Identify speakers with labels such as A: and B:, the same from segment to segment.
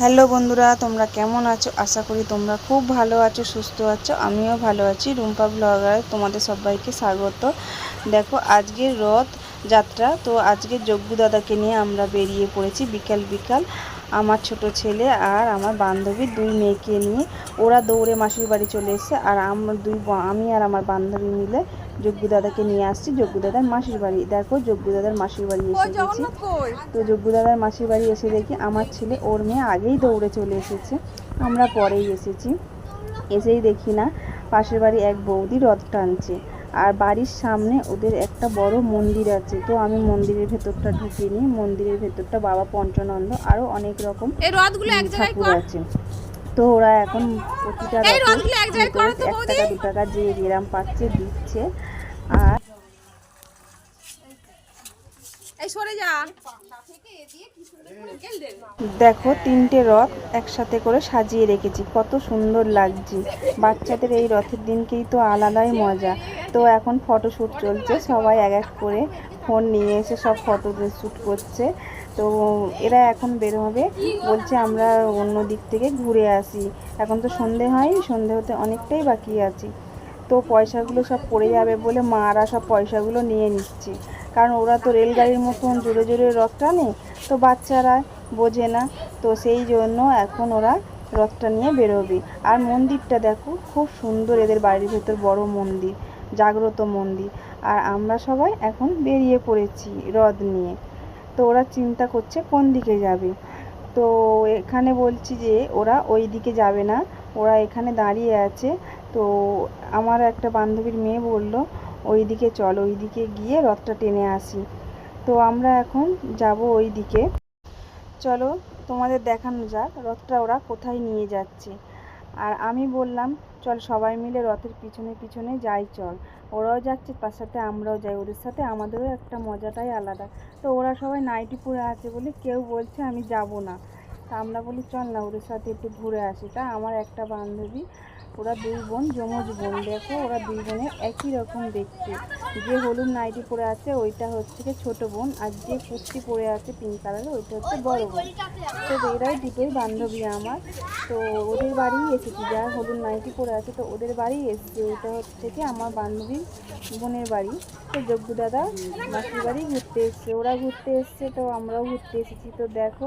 A: Hello বন্ধুরা, তোমরা কেমন আছো? আশা করি তোমরা খুব ভালো আছো, সুস্থ আছো। আমিও ভালো আছি। রুম্পা ব্লগার তোমাদের সবাইকে স্বাগত। দেখো আজকের রথ যাত্রা। তো আজকে যজ্ঞ দাদাকে নিয়ে আমরা বেরিয়ে পড়েছি বিকাল বিকাল। আমার ছোট ছেলে আর আমার বান্ধবী দুই মেয়েকে নিয়ে। ওরা দৌড়ে মাসির বাড়ি চলে এসেছে। আর আমরা দুই আমি আর আমার বান্ধবী মিলে যজ্ঞ দাদাকে নিয়ে আসছি। যজ্ঞ দাদার মাসির বাড়ি। দেখো যজ্ঞ দাদার মাসির বাড়ি এসে গেছি। তো যজ্ঞ দাদার মাসির বাড়ি এসে দেখি আমার ছেলে ওর মেয়ে আগেই দৌড়ে চলে এসেছে। আমরা পরেই এসেছি। এসেই দেখি না পাশের বাড়ি এক বৌদি রথ টানছে। আর বাড়ির সামনে ওদের একটা বড় মন্দির আছে। তো আমি মন্দিরের ভেতরটা ঢুকিনি মন্দিরের ভেতরটা বাবা পঞ্চানন্দ আরও অনেক রকম ঠাকুর আছে। তো ওরা এখন প্রতিটা
B: এক
A: টাকা দু টাকা যে যেরাম পাচ্ছে দিচ্ছে। আর দেখো তিনটে রথ একসাথে করে সাজিয়ে রেখেছি। কত সুন্দর লাগছে। বাচ্চাদের এই রথের দিনকেই তো আলাদাই মজা। তো এখন ফটোশ্যুট চলছে। সবাই এক এক করে ফোন নিয়ে এসে সব ফটো শ্যুট করছে। তো এরা এখন বের হবে। বলছে আমরা অন্য দিক থেকে ঘুরে আসি। এখন তো সন্ধে হয়নি, সন্ধে হতে অনেকটাই বাকি আছে। তো পয়সাগুলো সব পড়ে যাবে বলে মারা সব পয়সাগুলো নিয়ে নিচ্ছে। কারণ ওরা তো রেলগাড়ির মতন জোরে জোরে রথ টানে, তো বাচ্চারা বোঝে না। তো সেই জন্য এখন ওরা রথটা নিয়ে বেরোবে। আর মন্দিরটা দেখো, খুব সুন্দর এদের বাড়ির ভেতর বড় মন্দির। জাগ্রত মন্দির। আর আমরা সবাই এখন বেরিয়ে পড়েছি রথ নিয়ে। তো ওরা চিন্তা করছে কোন দিকে যাবে। তো এখানে বলছি যে ওরা ওই দিকে যাবে না। ওরা এখানে দাঁড়িয়ে আছে। তো আমার একটা বান্ধবীর মেয়ে বলল ওই দিকে চল ওই দিকে গিয়ে রথটা টেনে আসি। তো আমরা এখন যাব ওই দিকে চলো তোমাদের দেখানো যাক রথটা ওরা কোথায় নিয়ে যাচ্ছে। আর আমি বললাম, চল সবাই মিলে রথের পিছনে পিছনে যাই, চল। ওরাও যাচ্ছে, তার সাথে আমরাও যাই। ওদের সাথে আমাদেরও একটা মজাটাই আলাদা। তো ওরা সবাই নাইটি পরে আছে বলে কেউ বলছে আমি যাব না। তা আমরা বলি, চল না, ওদের সাথে একটু ঘুরে আসি। তা আমার একটা বান্ধবী ওরা দুই বোন, যমজ বোন। দেখো, ওরা দুই বোনের একই রকম দেখতে। যে হলুদ নাইটি পরে আছে, ওইটা হচ্ছে কি ছোট বোন, আর যে কুর্তি পরে আছে পিঙ্ক কালারের ওইটা হচ্ছে বড় বোন। তো এরাই দুটোই বান্ধবী আমার। তো ওদের বাড়িই এসেছি যার হলুদ নাইটি পরে আছে, তো ওদের বাড়িই এসেছি। ওইটা হচ্ছে কি আমার বান্ধবীর বোনের বাড়ি। তো যজ্ঞ দাদা মাসির বাড়ি ঘুরতে এসছে, ওরা ঘুরতে এসছে, তো আমরাও ঘুরতে এসেছি। তো দেখো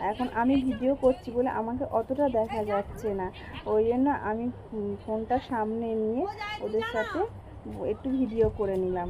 A: এখন আমি ভিডিও করছি বলে আমাকে অতটা দেখা যাচ্ছে না। ওই জন্য আমি ফোনটা সামনে নিয়ে ওদের সাথে একটু ভিডিও করে নিলাম।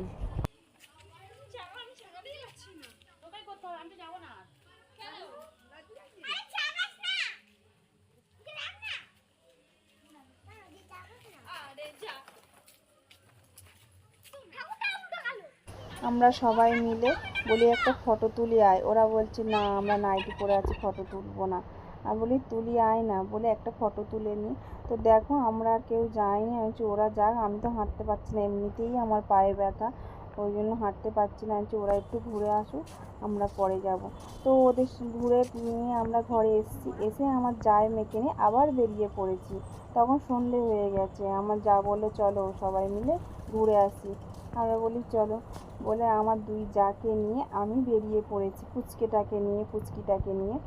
A: আমরা সবাই মিলে বলি, একটা ফটো তুলি আয়। ওরা বলছে, না, আমরা নাইটি পরে আছি ফটো তুলবো না। আমি বলি, তুলি, আয় না। বলে, একটা ফটো তুলে নিই তো দেখো, আমরা কেউ যাইনি। আমি ওরা যাক, আমি তো হাঁটতে পারছি না। এমনিতেই আমার পায়ে ব্যথা। ওই জন্য হাঁটতে পারছি না। বলছি ওরা একটু ঘুরে আসুক, আমরা পরে যাব। তো ওদের ঘুরে নিয়ে আমরা ঘরে এসেছি। এসে আমার জায় মেকে নিয়ে আবার বেরিয়ে পড়েছি। তখন সন্ধে হয়ে গেছে। আমার যা বলে চলো সবাই মিলে ঘুরে আসি। আমরা বলি, চলো। বলে আমার দুই যাকে নিয়ে আমি বেরিয়ে পড়েছি, পুচকেটাকে নিয়ে, পুচকিটাকে নিয়ে।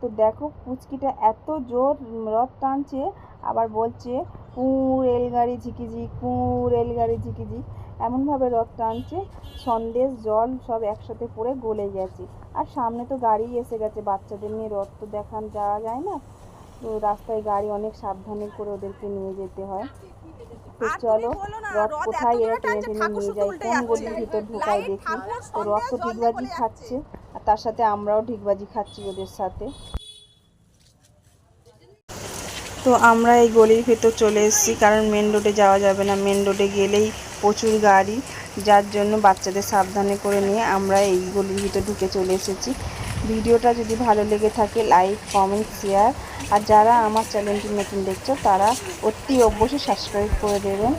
A: তো দেখো, পুচকিটা এত জোর রথ টানছে, আবার বলছে, কু, রেলগাড়ি ঝিকিঝিক, কু, রেলগাড়ি ঝিকিঝিক। এমনভাবে রথ টানছে সন্দেশ জল সব একসাথে পড়ে গলে গেছে। আর সামনে তো গাড়ি এসে গেছে বাচ্চাদের নিয়ে রথ তো দেখান যাওয়া যায় না। তো রাস্তায় গাড়ি অনেক সাবধানে করে ওদেরকে নিয়ে যেতে হয়। তো চলো রথ কোথায় এরা টেনে টেনে নিয়ে যায় কোন গলির ভিতর ঢোকায় দেখি। তো রথ তো
B: দিয়ে
A: খাচ্ছে আর তার সাথে আমরাও ঠিকবাজি খাচ্ছি ওদের সাথে। তো আমরা এই গলির ভেতর চলে এসেছি কারণ মেন রোডে যাওয়া যাবে না। মেন রোডে গেলেই প্রচুর গাড়ি, যার জন্য বাচ্চাদের সাবধানে করে নিয়ে আমরা এই গলির ভিতরে ঢুকে চলে এসেছি। ভিডিওটা যদি ভালো লেগে থাকে লাইক কমেন্ট শেয়ার আর যারা আমার চ্যানেলটি নতুন দেখছ, তারা অতি অবশ্যই সাবস্ক্রাইব করে দেবেন।